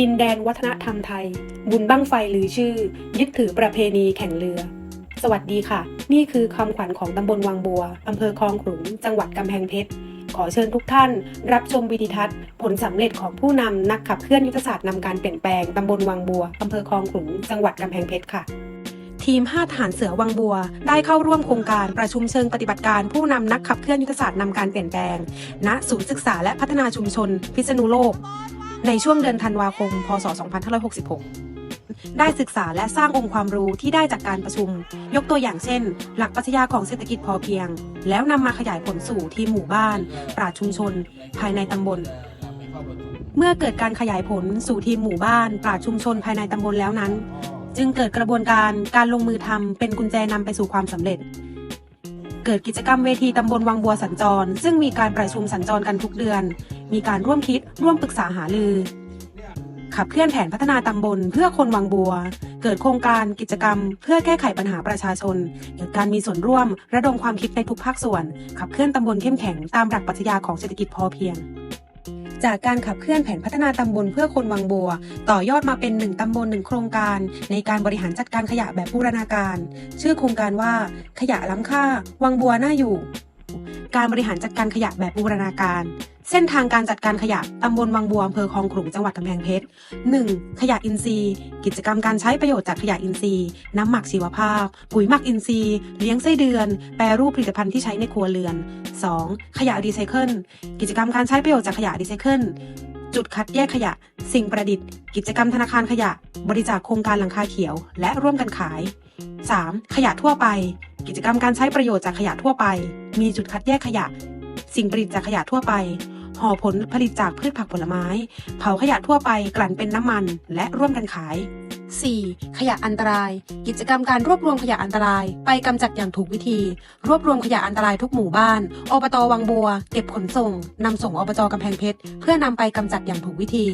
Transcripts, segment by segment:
ดินแดนวัฒนธรรมไทย บุญบั้งไฟหรือชื่อ ยึดถือประเพณีแข่งเรือ สวัสดีค่ะ นี่คือคำขวัญของตำบลวังบัวอำเภอคลองขลุงจังหวัดกำแพงเพชรขอเชิญทุกท่าน รับชมวิดีทัศน์ ผลสำเร็จของผู้นำนักขับเคลื่อนยุทธศาสตร์นำการเปลี่ยนแปลงตำบลวังบัวอำเภอคลองขลุงจังหวัดกำแพงเพชรค่ะทีม 5 ทหารเสือวังบัว ได้เข้าร่วมโครงการประชุมเชิงปฏิบัติการผู้นำนักขับเคลื่อนยุทธศาสตร์นำการเปลี่ยนแปลง ณ ศูนย์ศึกษาและพัฒนาชุมชน พิษณุโลก ในช่วงเดือนธันวาคม พศ 2566 ได้ศึกษาและสร้างองค์ความรู้ที่ได้จากการประชุม ยกตัวอย่างเช่น หลักปรัชญาของเศรษฐกิจพอเพียง แล้วนำมาขยายผลสู่ทีมหมู่บ้าน ปราชุมชน ภายในตำบลเมื่อเกิดการขยายผลสู่ทีมหมู่บ้านปราชุมชนภายในตำบลแล้วนั้น จึงเกิดกระบวนการการลงมือทำเป็นกุญแจนำไปสู่ความสำเร็จ เกิดกิจกรรมเวทีตำบลวังบัวสัญจร ซึ่งมีการประชุมสัญจรกันทุกเดือน มีการร่วมคิดร่วมปรึกษาหารือ ขับเคลื่อนแผนพัฒนาตำบลเพื่อคนวังบัว เกิดโครงการกิจกรรม เพื่อแก้ไขปัญหาประชาชน เกิดการมีส่วนร่วม ระดมความคิดในทุกภาคส่วน ขับเคลื่อนตำบลเข้มแข็งตามหลักปรัชญาของเศรษฐกิจพอเพียง จากการขับเคลื่อนแผนพัฒนาตำบลเพื่อคนวังบัว ต่อยอดมาเป็นหนึ่งตำบลหนึ่งโครงการ ในการบริหารจัดการขยะแบบบูรณาการ ชื่อโครงการว่า ขยะล้ำค่า วังบัวน่าอยู่ การบริหารจัดการขยะแบบบูรณาการ เส้นทางการจัดการขยะตำบลวังบัวอำเภอคลองขลุงจังหวัดกำแพงเพชร 1. ขยะอินทรีย์ กิจกรรมการใช้ประโยชน์จากขยะอินทรีย์ น้ำหมักชีวภาพ ปุ๋ยหมักอินทรีย์ เลี้ยงไส้เดือน แปรรูปผลิตภัณฑ์ที่ใช้ในครัวเรือน 2. ขยะรีไซเคิล กิจกรรมการใช้ประโยชน์จากขยะรีไซเคิลจุดคัดแยกขยะ สิ่งประดิษฐ์ กิจกรรมธนาคารขยะ บริจาคโครงการหลังคาเขียว และร่วมกันขาย 3. ขยะทั่วไป กิจกรรมการใช้ประโยชน์จากขยะทั่วไป มีจุดคัดแยกขยะ สิ่งประดิษฐ์จากขยะทั่วไป ห่อผลผลิตจากพืชผักผลไม้ เผาขยะทั่วไปกลั่นเป็นน้ำมัน และร่วมกันขาย 4. ขยะอันตราย กิจกรรมการรวบรวมขยะอันตราย ไปกำจัดอย่างถูกวิธี รวบรวมขยะอันตรายทุกหมู่บ้าน อบตวังบัว เก็บขนส่งนำส่งอบจกำแพงเพชร เพื่อนำไปกำจัดอย่างถูกวิธี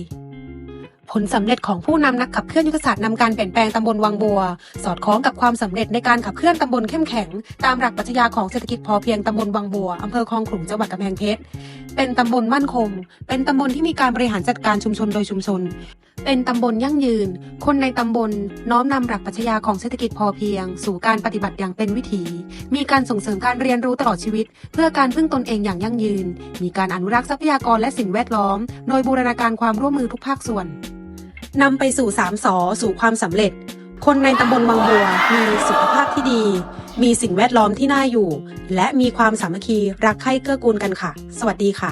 ผลสำเร็จของผู้นำนักขับเคลื่อนยุทธศาสตร์นำการเปลี่ยนแปลงตำบลวังบัว สอดคล้องกับความสำเร็จในการขับเคลื่อนตำบลเข้มแข็ง ตามหลักปรัชญาของเศรษฐกิจพอเพียงตำบลวังบัวอำเภอคลองขลุงจังหวัดกำแพงเพชรเป็นตำบลมั่นคง เป็นตำบลที่มีการบริหารจัดการชุมชนโดยชุมชน เป็นตำบลยั่งยืน คนในตำบลน้อมนำหลักปรัชญาของเศรษฐกิจพอเพียง สู่การปฏิบัติอย่างเป็นวิถี มีการส่งเสริมการเรียนรู้ตลอดชีวิต เพื่อการพึ่งตนเองอย่างยั่งยืน มีการอนุรักษ์ทรัพยากรและสิ่งแวดล้อม โดยบูรณาการความร่วมมือทุกภาคส่วน นำไปสู่สามสอสู่ความสำเร็จ คนในตำบลวังบัวมีสุขภาพที่ดี มีสิ่งแวดล้อมที่น่าอยู่ และมีความสามัคคีรักใคร่เกื้อกูลกันค่ะ สวัสดีค่ะ